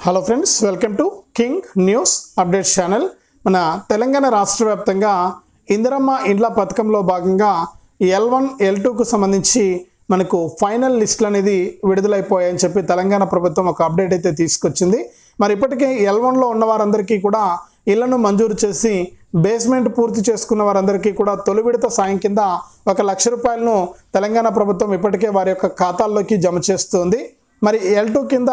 Hello friends welcome to king news update channel మన తెలంగాణ రాష్ట్ర వ్యాప్తంగా ఇందిరమ్మ ఇండ్ల పథకంలో భాగంగా ఎల్ వన్ ఎల్ టూకు సంబంధించి మనకు ఫైనల్ లిస్టులు అనేది విడుదలైపోయాయని చెప్పి తెలంగాణ ప్రభుత్వం ఒక అప్డేట్ అయితే తీసుకొచ్చింది. మరి ఇప్పటికే ఎల్ వన్లో ఉన్న వారందరికీ కూడా ఇళ్ళను మంజూరు చేసి బేస్మెంట్ పూర్తి చేసుకున్న వారందరికీ కూడా తొలి విడత సాయం కింద ఒక లక్ష రూపాయలను తెలంగాణ ప్రభుత్వం ఇప్పటికే వారి యొక్క ఖాతాల్లోకి జమ చేస్తుంది. మరి ఎల్ టూ కింద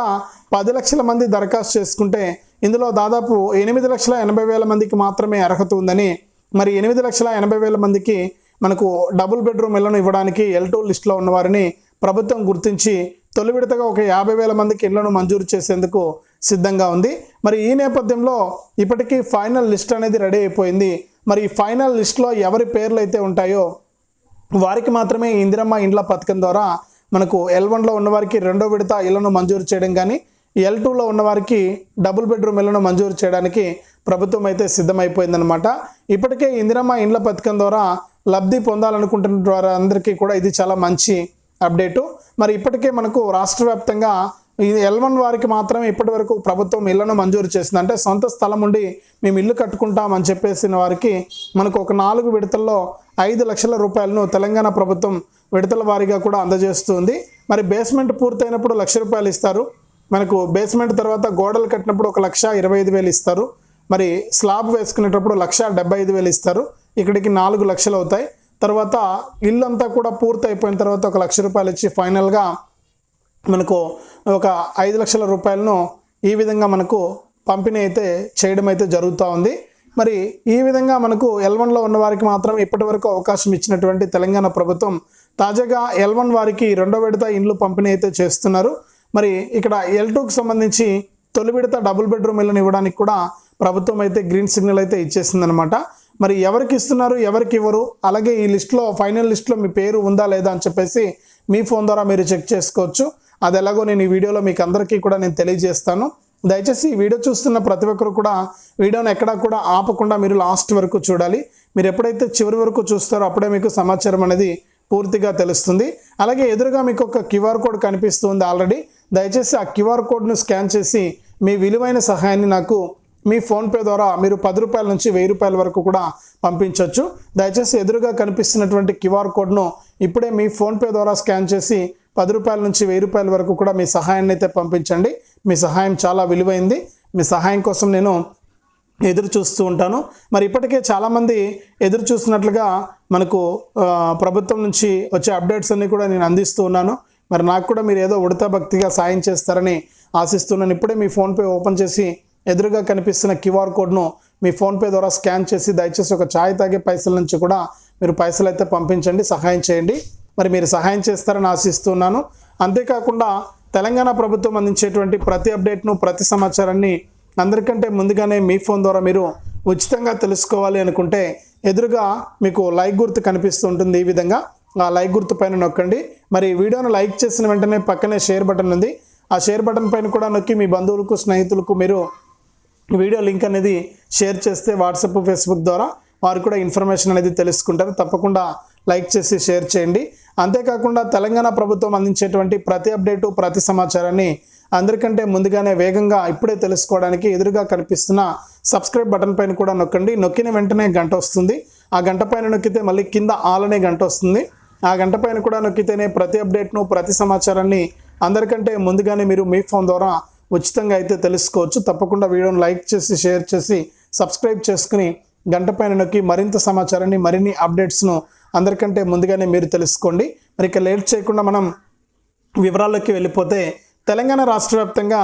పది లక్షల మంది దరఖాస్తు చేసుకుంటే ఇందులో దాదాపు ఎనిమిది లక్షల ఎనభై వేల మందికి మాత్రమే అర్హత ఉందని మరి ఎనిమిది లక్షల ఎనభై వేల మందికి మనకు డబుల్ బెడ్రూమ్ ఇళ్ళను ఇవ్వడానికి ఎల్ టూ లిస్టులో ఉన్నవారిని ప్రభుత్వం గుర్తించి తొలి విడతగా ఒక యాభై వేల మందికి ఇళ్ళను మంజూరు చేసేందుకు సిద్ధంగా ఉంది. మరి ఈ నేపథ్యంలో ఇప్పటికీ ఫైనల్ లిస్ట్ అనేది రెడీ అయిపోయింది. మరి ఈ ఫైనల్ లిస్ట్లో ఎవరి పేర్లు అయితే ఉంటాయో వారికి మాత్రమే ఇందిరమ్మ ఇండ్ల పథకం ద్వారా మనకు ఎల్ వన్లో ఉన్నవారికి రెండో విడత ఇళ్ళను మంజూరు చేయడం కానీ ఎల్ టూలో ఉన్నవారికి డబుల్ బెడ్రూమ్ ఇళ్ళను మంజూరు చేయడానికి ప్రభుత్వం అయితే సిద్ధమైపోయిందనమాట ఇప్పటికే ఇందిరమ్మ ఇండ్ల పథకం ద్వారా లబ్ధి పొందాలనుకుంటున్న వారందరికీ కూడా ఇది చాలా మంచి అప్డేటు. మరి ఇప్పటికే మనకు రాష్ట్ర వ్యాప్తంగా ఈ ఎల్వన్ వారికి మాత్రమే ఇప్పటి వరకు ప్రభుత్వం ఇళ్ళను మంజూరు చేసింది అంటే సొంత స్థలం ఉండి మేము ఇల్లు కట్టుకుంటామని చెప్పేసిన వారికి మనకు ఒక నాలుగు విడతల్లో ఐదు లక్షల రూపాయలను తెలంగాణ ప్రభుత్వం విడతల వారీగా కూడా అందజేస్తుంది. మరి బేస్మెంట్ పూర్తయినప్పుడు లక్ష రూపాయలు ఇస్తారు. మనకు బేస్మెంట్ తర్వాత గోడలు కట్టినప్పుడు ఒక లక్ష ఇరవై ఐదు వేలు ఇస్తారు. మరి స్లాబ్ వేసుకునేటప్పుడు లక్ష డెబ్బై ఐదు వేలు ఇస్తారు. ఇక్కడికి నాలుగు లక్షలు అవుతాయి. తర్వాత ఇల్లంతా కూడా పూర్తి అయిపోయిన తర్వాత ఒక లక్ష రూపాయలు ఇచ్చి ఫైనల్గా మనకు ఒక ఐదు లక్షల రూపాయలను ఈ విధంగా మనకు పంపిణీ అయితే చేయడం అయితే జరుగుతూ ఉంది. మరి ఈ విధంగా మనకు ఎల్ వన్లో ఉన్న వారికి మాత్రం ఇప్పటి వరకు అవకాశం ఇచ్చినటువంటి తెలంగాణ ప్రభుత్వం తాజాగా ఎల్ వన్ వారికి రెండో విడత ఇండ్లు పంపిణీ అయితే చేస్తున్నారు. మరి ఇక్కడ ఎల్ టూకి సంబంధించి తొలి విడత డబుల్ బెడ్రూమ్ ఇళ్ళని ఇవ్వడానికి కూడా ప్రభుత్వం అయితే గ్రీన్ సిగ్నల్ అయితే ఇచ్చేసిందనమాట మరి ఎవరికి ఇస్తున్నారు ఎవరికి ఇవ్వరు? అలాగే ఈ లిస్ట్లో ఫైనల్ లిస్ట్లో మీ పేరు ఉందా లేదా అని చెప్పేసి మీ ఫోన్ ద్వారా మీరు చెక్ చేసుకోవచ్చు. అది ఎలాగో నేను ఈ వీడియోలో మీకు అందరికీ కూడా నేను తెలియజేస్తాను. దయచేసి ఈ వీడియో చూస్తున్న ప్రతి ఒక్కరు కూడా వీడియోని ఎక్కడా కూడా ఆపకుండా మీరు లాస్ట్ వరకు చూడాలి. మీరు ఎప్పుడైతే చివరి వరకు చూస్తారో అప్పుడే మీకు సమాచారం అనేది పూర్తిగా తెలుస్తుంది. అలాగే ఎదురుగా మీకు ఒక క్యూఆర్ కోడ్ కనిపిస్తుంది ఆల్రెడీ. దయచేసి ఆ క్యూఆర్ కోడ్ను స్కాన్ చేసి మీ విలువైన సహాయాన్ని నాకు మీ ఫోన్పే ద్వారా మీరు పది రూపాయల నుంచి వెయ్యి రూపాయల వరకు కూడా పంపించవచ్చు దయచేసి ఎదురుగా కనిపిస్తున్నటువంటి క్యూఆర్ కోడ్ను ఇప్పుడే మీ ఫోన్పే ద్వారా స్కాన్ చేసి పది రూపాయల నుంచి వెయ్యి రూపాయల వరకు కూడా మీ సహాయాన్ని అయితే పంపించండి. మీ సహాయం చాలా విలువైంది. మీ సహాయం కోసం నేను ఎదురు చూస్తూ ఉంటాను. మరి ఇప్పటికే చాలామంది ఎదురు చూస్తున్నట్లుగా మనకు ప్రభుత్వం నుంచి వచ్చే అప్డేట్స్ అన్నీ కూడా నేను అందిస్తూ ఉన్నాను. మరి నాకు కూడా మీరు ఏదో ఉడతా భక్తిగా సాయం చేస్తారని ఆశిస్తున్నాను. ఇప్పుడే మీ ఫోన్పే ఓపెన్ చేసి ఎదురుగా కనిపిస్తున్న క్యూఆర్ కోడ్ను మీ ఫోన్పే ద్వారా స్కాన్ చేసి దయచేసి ఒక ఛాయ్ తాగే పైసల నుంచి కూడా మీరు పైసలు అయితే పంపించండి సహాయం చేయండి. మరి మీరు సహాయం చేస్తారని ఆశిస్తున్నాను. అంతేకాకుండా తెలంగాణ ప్రభుత్వం అందించేటువంటి ప్రతి అప్డేట్ను ప్రతి సమాచారాన్ని అందరికంటే ముందుగానే మీ ఫోన్ ద్వారా మీరు ఉచితంగా తెలుసుకోవాలి అనుకుంటే ఎదురుగా మీకు లైక్ గుర్తు కనిపిస్తూ ఉంటుంది ఈ విధంగా. ఆ లైక్ గుర్తు పైన నొక్కండి. మరి వీడియోను లైక్ చేసిన వెంటనే పక్కనే షేర్ బటన్ ఉంది. ఆ షేర్ బటన్ పైన కూడా నొక్కి మీ బంధువులకు స్నేహితులకు మీరు వీడియో లింక్ అనేది షేర్ చేస్తే వాట్సాప్ ఫేస్బుక్ ద్వారా వారు కూడా ఇన్ఫర్మేషన్ అనేది తెలుసుకుంటారు. తప్పకుండా లైక్ చేసి షేర్ చేయండి. అంతేకాకుండా తెలంగాణ ప్రభుత్వం అందించేటువంటి ప్రతి అప్డేటు ప్రతి సమాచారాన్ని అందరికంటే ముందుగానే వేగంగా ఇప్పుడే తెలుసుకోవడానికి ఎదురుగా కనిపిస్తున్న సబ్స్క్రైబ్ బటన్ పైన కూడా నొక్కండి. నొక్కిన వెంటనే గంట వస్తుంది. ఆ గంట పైన నొక్కితే మళ్ళీ కింద ఆలనే గంట వస్తుంది. ఆ గంట పైన కూడా నొక్కితేనే ప్రతి అప్డేట్ను ప్రతి సమాచారాన్ని అందరికంటే ముందుగానే మీరు మీ ఫోన్ ద్వారా ఉచితంగా అయితే తెలుసుకోవచ్చు. తప్పకుండా వీడియోని లైక్ చేసి షేర్ చేసి సబ్స్క్రైబ్ చేసుకుని గంట పైన నొక్కి మరింత సమాచారాన్ని మరిన్ని అప్డేట్స్ను అందరికంటే ముందుగానే మీరు తెలుసుకోండి. మరి ఇక లేట్ చేయకుండా మనం వివరాల్లోకి వెళ్ళిపోతే తెలంగాణ రాష్ట్ర వ్యాప్తంగా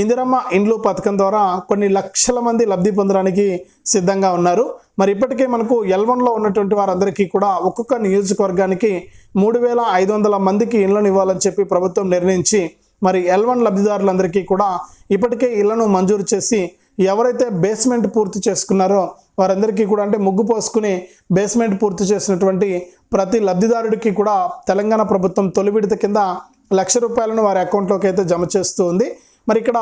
ఇందిరమ్మ ఇండ్లు పథకం ద్వారా కొన్ని లక్షల మంది లబ్ధి పొందడానికి సిద్ధంగా ఉన్నారు. మరి ఇప్పటికే మనకు ఎల్వన్లో ఉన్నటువంటి వారందరికీ కూడా ఒక్కొక్క నియోజకవర్గానికి మూడు వేల ఐదు వందల మందికి ఇళ్ళను ఇవ్వాలని చెప్పి ప్రభుత్వం నిర్ణయించి మరి ఎల్వన్ లబ్ధిదారులందరికీ కూడా ఇప్పటికే ఇళ్ళను మంజూరు చేసి ఎవరైతే బేస్మెంట్ పూర్తి చేసుకున్నారో వారందరికీ కూడా అంటే ముగ్గు పోసుకుని బేస్మెంట్ పూర్తి చేసినటువంటి ప్రతి లబ్ధిదారుడికి కూడా తెలంగాణ ప్రభుత్వం తొలి విడత కింద లక్ష రూపాయలను వారి అకౌంట్లోకి అయితే జమ చేస్తూ ఉంది. మరి ఇక్కడ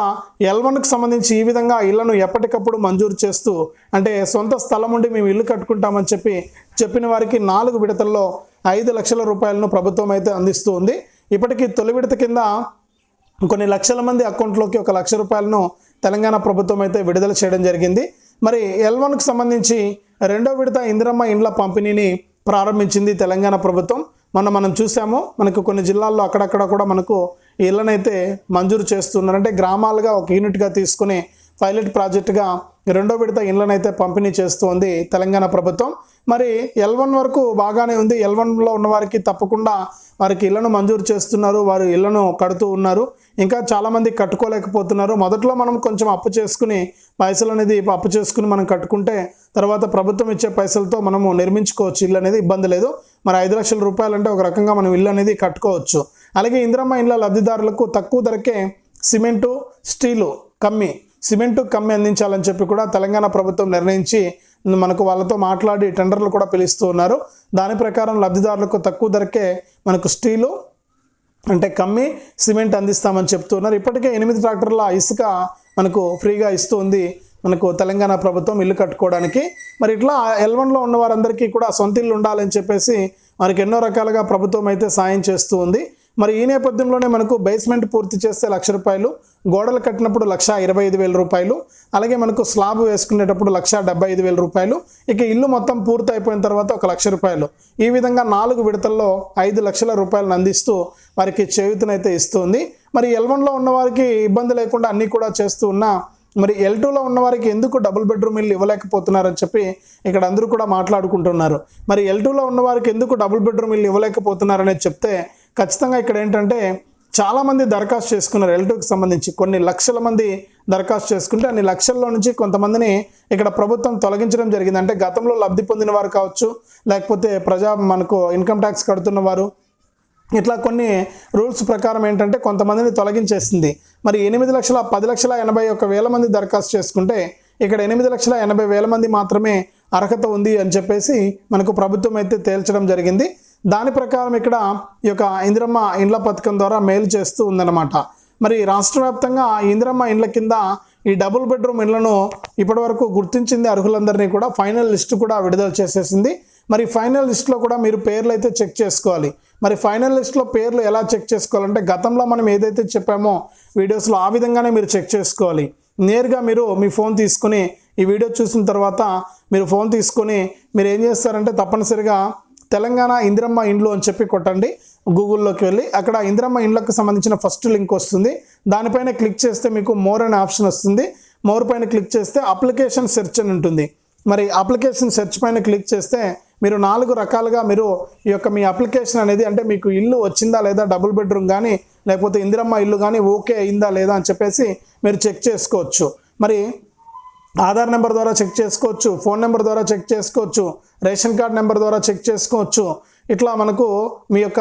ఎల్వన్కి సంబంధించి ఈ విధంగా ఇళ్ళను ఎప్పటికప్పుడు మంజూరు చేస్తూ అంటే సొంత స్థలం ఉండి మేము ఇల్లు కట్టుకుంటామని చెప్పి చెప్పిన వారికి నాలుగు విడతల్లో ఐదు లక్షల రూపాయలను ప్రభుత్వం అయితే అందిస్తూ ఉంది. ఇప్పటికీ తొలి విడత కింద కొన్ని లక్షల మంది అకౌంట్లోకి ఒక లక్ష రూపాయలను తెలంగాణ ప్రభుత్వం అయితే విడుదల చేయడం జరిగింది. మరి ఎల్ వన్కి సంబంధించి రెండో విడత ఇందిరమ్మ ఇండ్ల పంపిణీని ప్రారంభించింది తెలంగాణ ప్రభుత్వం. మొన్న మనం చూసాము మనకు కొన్ని జిల్లాల్లో అక్కడక్కడ కూడా మనకు ఇళ్ళనైతే మంజూరు చేస్తున్నారు. అంటే గ్రామాలుగా ఒక యూనిట్గా తీసుకుని పైలట్ ప్రాజెక్టుగా రెండో విడత ఇళ్ళనైతే పంపిణీ చేస్తోంది తెలంగాణ ప్రభుత్వం. మరి ఎల్ వన్ వరకు బాగానే ఉంది. ఎల్ వన్లో ఉన్న వారికి తప్పకుండా వారికి ఇళ్ళను మంజూరు చేస్తున్నారు. వారు ఇళ్ళను కడుతూ ఉన్నారు. ఇంకా చాలామంది కట్టుకోలేకపోతున్నారు. మొదట్లో మనం కొంచెం అప్పు చేసుకుని పైసలు అనేది అప్పు చేసుకుని మనం కట్టుకుంటే తర్వాత ప్రభుత్వం ఇచ్చే పైసలతో మనము నిర్మించుకోవచ్చు. ఇల్లు అనేది ఇబ్బంది లేదు. మరి ఐదు లక్షల రూపాయలు అంటే ఒక రకంగా మనం ఇల్లు అనేది కట్టుకోవచ్చు. అలాగే ఇందిరమ్మ ఇండ్ల లబ్ధిదారులకు తక్కువ ధరకే సిమెంటు స్టీలు కమ్మి సిమెంటు కమ్మి అందించాలని చెప్పి కూడా తెలంగాణ ప్రభుత్వం నిర్ణయించి మనకు వాళ్ళతో మాట్లాడి టెండర్లు కూడా పిలుస్తూ ఉన్నారు. దాని ప్రకారం లబ్ధిదారులకు తక్కువ ధరకే మనకు స్టీలు అంటే కమ్మి సిమెంట్ అందిస్తామని చెప్తున్నారు ఇప్పటికే ఎనిమిది ట్రాక్టర్ల ఇసుక మనకు ఫ్రీగా ఇస్తుంది మనకు తెలంగాణ ప్రభుత్వం ఇల్లు కట్టుకోవడానికి. మరి ఇట్లా ఎల్వన్లో ఉన్న వారందరికీ కూడా సొంత ఇల్లు ఉండాలని చెప్పేసి మనకి ఎన్నో రకాలుగా ప్రభుత్వం అయితే సాయం చేస్తూ ఉంది. మరి ఈ నేపథ్యంలోనే మనకు బేస్మెంట్ పూర్తి చేస్తే లక్ష రూపాయలు గోడలు కట్టినప్పుడు లక్ష ఇరవై ఐదు వేల రూపాయలు అలాగే మనకు స్లాబ్ వేసుకునేటప్పుడు లక్ష డెబ్బై ఐదు వేల రూపాయలు ఇక ఇల్లు మొత్తం పూర్తి అయిపోయిన తర్వాత ఒక లక్ష రూపాయలు. ఈ విధంగా నాలుగు విడతల్లో ఐదు లక్షల రూపాయలను అందిస్తూ వారికి చేయూతనైతే ఇస్తుంది. మరి ఎల్ వన్లో ఉన్న వారికి ఇబ్బంది లేకుండా అన్నీ కూడా చేస్తూ ఉన్నా మరి ఎల్ టూలో ఉన్న వారికి ఎందుకు డబుల్ బెడ్రూమ్ ఇల్లు ఇవ్వలేకపోతున్నారని చెప్పి ఇక్కడ అందరూ కూడా మాట్లాడుకుంటున్నారు. మరి ఎల్ టూలో ఉన్న వారికి ఎందుకు డబుల్ బెడ్రూమ్ ఇల్లు ఇవ్వలేకపోతున్నారనేది చెప్తే ఖచ్చితంగా ఇక్కడ ఏంటంటే చాలామంది దరఖాస్తు చేసుకున్నారు. ఎల్ సంబంధించి కొన్ని లక్షల మంది దరఖాస్తు చేసుకుంటే అన్ని లక్షల్లో నుంచి కొంతమందిని ఇక్కడ ప్రభుత్వం తొలగించడం జరిగింది. అంటే గతంలో లబ్ధి పొందిన వారు కావచ్చు లేకపోతే ప్రజా మనకు ఇన్కమ్ ట్యాక్స్ కడుతున్న వారు. ఇట్లా కొన్ని రూల్స్ ప్రకారం ఏంటంటే కొంతమందిని తొలగించేసింది. మరి ఎనిమిది లక్షల పది లక్షల ఎనభై ఒక వేల మంది దరఖాస్తు చేసుకుంటే ఇక్కడ ఎనిమిది లక్షల ఎనభై వేల మంది మాత్రమే అర్హత ఉంది అని చెప్పేసి మనకు ప్రభుత్వం అయితే తేల్చడం జరిగింది. దాని ప్రకారం ఇక్కడ ఈ యొక్క ఇందిరమ్మ ఇండ్ల పథకం ద్వారా మేలు చేస్తూ ఉందన్నమాట. మరి రాష్ట్ర వ్యాప్తంగా ఇందిరమ్మ ఇండ్ల కింద ఈ డబుల్ బెడ్రూమ్ ఇండ్లను ఇప్పటివరకు గుర్తించింది అర్హులందరినీ కూడా ఫైనల్ లిస్ట్ కూడా విడుదల చేసేసింది. మరి ఫైనల్ లిస్ట్లో కూడా మీరు పేర్లు అయితే చెక్ చేసుకోవాలి. మరి ఫైనల్ లిస్ట్లో పేర్లు ఎలా చెక్ చేసుకోవాలంటే గతంలో మనం ఏదైతే చెప్పామో వీడియోస్లో ఆ విధంగానే మీరు చెక్ చేసుకోవాలి. నేరుగా మీరు మీ ఫోన్ తీసుకుని ఈ వీడియో చూసిన తర్వాత మీరు ఫోన్ తీసుకొని మీరు ఏం చేస్తారంటే తప్పనిసరిగా తెలంగాణ ఇందిరమ్మ ఇండ్లు అని చెప్పి కొట్టండి గూగుల్లోకి వెళ్ళి. అక్కడ ఇందిరమ్మ ఇండ్లకు సంబంధించిన ఫస్ట్ లింక్ వస్తుంది. దానిపైన క్లిక్ చేస్తే మీకు మోర్ అనే ఆప్షన్ వస్తుంది. మోర్ పైన క్లిక్ చేస్తే అప్లికేషన్ సెర్చ్ అని ఉంటుంది. మరి అప్లికేషన్ సెర్చ్ పైన క్లిక్ చేస్తే మీరు నాలుగు రకాలుగా మీరు ఈ యొక్క మీ అప్లికేషన్ అనేది అంటే మీకు ఇల్లు వచ్చిందా లేదా డబుల్ బెడ్రూమ్ కానీ లేకపోతే ఇందిరమ్మ ఇల్లు కానీ ఓకే అయిందా లేదా అని చెప్పేసి మీరు చెక్ చేసుకోవచ్చు. మరి ఆధార్ నెంబర్ ద్వారా చెక్ చేసుకోవచ్చు ఫోన్ నెంబర్ ద్వారా చెక్ చేసుకోవచ్చు రేషన్ కార్డ్ నెంబర్ ద్వారా చెక్ చేసుకోవచ్చు. ఇట్లా మనకు మీ యొక్క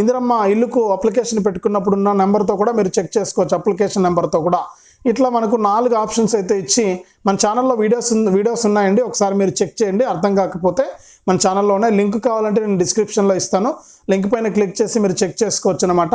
ఇందిరమ్మ ఇల్లుకు అప్లికేషన్ పెట్టుకున్నప్పుడు ఉన్న నెంబర్తో కూడా మీరు చెక్ చేసుకోవచ్చు అప్లికేషన్ నెంబర్తో కూడా. ఇట్లా మనకు నాలుగు ఆప్షన్స్ అయితే ఇచ్చి మన ఛానల్లో వీడియోస్ వీడియోస్ ఉన్నాయండి ఒకసారి మీరు చెక్ చేయండి అర్థం కాకపోతే మన ఛానల్లో ఉన్నాయి. లింక్ కావాలంటే నేను డిస్క్రిప్షన్లో ఇస్తాను. లింక్ పైన క్లిక్ చేసి మీరు చెక్ చేసుకోవచ్చు అనమాట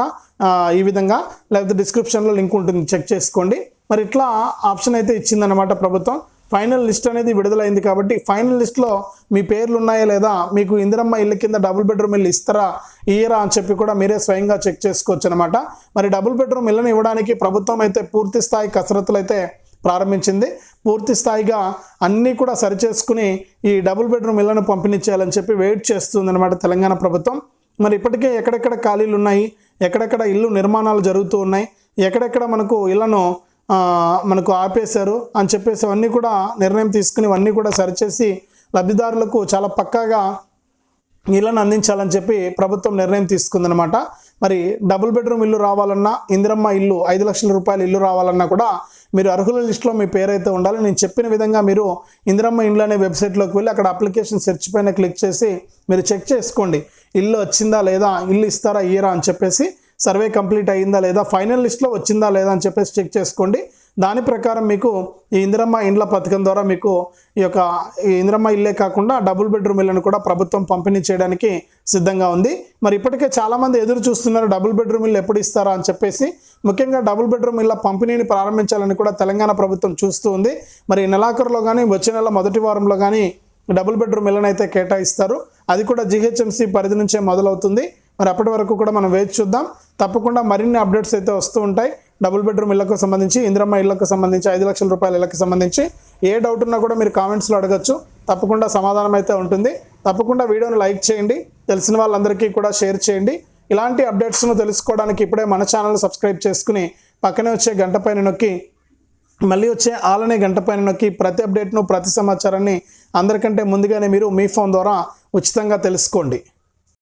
ఈ విధంగా లేకపోతే డిస్క్రిప్షన్లో లింక్ ఉంటుంది చెక్ చేసుకోండి. మరి ఇట్లా ఆప్షన్ అయితే ఇచ్చిందనమాట ప్రభుత్వం. ఫైనల్ లిస్ట్ అనేది విడుదలైంది కాబట్టి ఫైనల్ లిస్ట్లో మీ పేర్లు ఉన్నాయా లేదా మీకు ఇందిరమ్మ ఇల్లు కింద డబుల్ బెడ్రూమ్ ఇల్లు ఇస్తారా ఇయ్యరా అని చెప్పి కూడా మీరే స్వయంగా చెక్ చేసుకోవచ్చు అనమాట మరి డబుల్ బెడ్రూమ్ ఇళ్ళని ఇవ్వడానికి ప్రభుత్వం అయితే పూర్తి స్థాయి కసరత్తులు అయితే ప్రారంభించింది. పూర్తి స్థాయిగా అన్నీ కూడా సరిచేసుకుని ఈ డబుల్ బెడ్రూమ్ ఇళ్ళను పంపిణీ చేయాలని చెప్పి వెయిట్ చేస్తుంది అనమాట తెలంగాణ ప్రభుత్వం. మరి ఇప్పటికే ఎక్కడెక్కడ ఖాళీలు ఉన్నాయి ఎక్కడెక్కడ ఇల్లు నిర్మాణాలు జరుగుతూ ఉన్నాయి ఎక్కడెక్కడ మనకు ఇళ్ళను మనకు ఆపేశారు అని చెప్పేసి అవన్నీ కూడా నిర్ణయం తీసుకుని ఇవన్నీ కూడా సరిచేసి లబ్ధిదారులకు చాలా పక్కాగా ఇళ్ళను అందించాలని చెప్పి ప్రభుత్వం నిర్ణయం తీసుకుందనమాట మరి డబుల్ బెడ్రూమ్ ఇల్లు రావాలన్నా ఇందిరమ్మ ఇల్లు ఐదు లక్షల రూపాయల ఇల్లు రావాలన్నా కూడా మీరు అర్హుల లిస్టులో మీ పేరైతే ఉండాలి. నేను చెప్పిన విధంగా మీరు ఇందిరమ్మ ఇల్లు అనే వెబ్సైట్లోకి వెళ్ళి అక్కడ అప్లికేషన్ సెర్చ్ పైన క్లిక్ చేసి మీరు చెక్ చేసుకోండి. ఇల్లు వచ్చిందా లేదా ఇల్లు ఇస్తారా ఇయ్యరా అని చెప్పేసి సర్వే కంప్లీట్ అయ్యిందా లేదా ఫైనల్ లిస్ట్లో వచ్చిందా లేదా అని చెప్పేసి చెక్ చేసుకోండి. దాని ప్రకారం మీకు ఈ ఇందిరమ్మ ఇండ్ల పథకం ద్వారా మీకు ఈ యొక్క ఈ ఇందిరమ్మ ఇల్లే కాకుండా డబుల్ బెడ్రూమ్ ఇల్లును కూడా ప్రభుత్వం పంపిణీ చేయడానికి సిద్ధంగా ఉంది. మరి ఇప్పటికే చాలామంది ఎదురు చూస్తున్నారు డబుల్ బెడ్రూమ్ ఇల్లు ఎప్పుడు ఇస్తారా అని చెప్పేసి. ముఖ్యంగా డబుల్ బెడ్రూమ్ ఇళ్ళ పంపిణీని ప్రారంభించాలని కూడా తెలంగాణ ప్రభుత్వం చూస్తూ ఉంది. మరి నెలాఖరులో కానీ వచ్చే నెల మొదటి వారంలో కానీ డబుల్ బెడ్రూమ్ ఇళ్ళనైతే అయితే కేటాయిస్తారు. అది కూడా జిహెచ్ఎంసీ పరిధి నుంచే మొదలవుతుంది. మరి అప్పటి వరకు కూడా మనం వేచి చూద్దాం. తప్పకుండా మరిన్ని అప్డేట్స్ అయితే వస్తూ ఉంటాయి. డబుల్ బెడ్రూమ్ ఇళ్ళకు సంబంధించి ఇందిరమ్మ ఇళ్ళకు సంబంధించి ఐదు లక్షల రూపాయల ఇళ్ళకు సంబంధించి ఏ డౌట్ ఉన్నా కూడా మీరు కామెంట్స్లో అడగచ్చు. తప్పకుండా సమాధానం అయితే ఉంటుంది. తప్పకుండా వీడియోను లైక్ చేయండి. తెలిసిన వాళ్ళందరికీ కూడా షేర్ చేయండి. ఇలాంటి అప్డేట్స్ను తెలుసుకోవడానికి ఇప్పుడే మన ఛానల్ సబ్స్క్రైబ్ చేసుకుని పక్కనే వచ్చే గంట పైన నొక్కి మళ్ళీ వచ్చే ఆలనే గంట పైన నొక్కి ప్రతి అప్డేట్ను ప్రతి సమాచారాన్ని అందరికంటే ముందుగానే మీరు మీ ఫోన్ ద్వారా ఉచితంగా తెలుసుకోండి.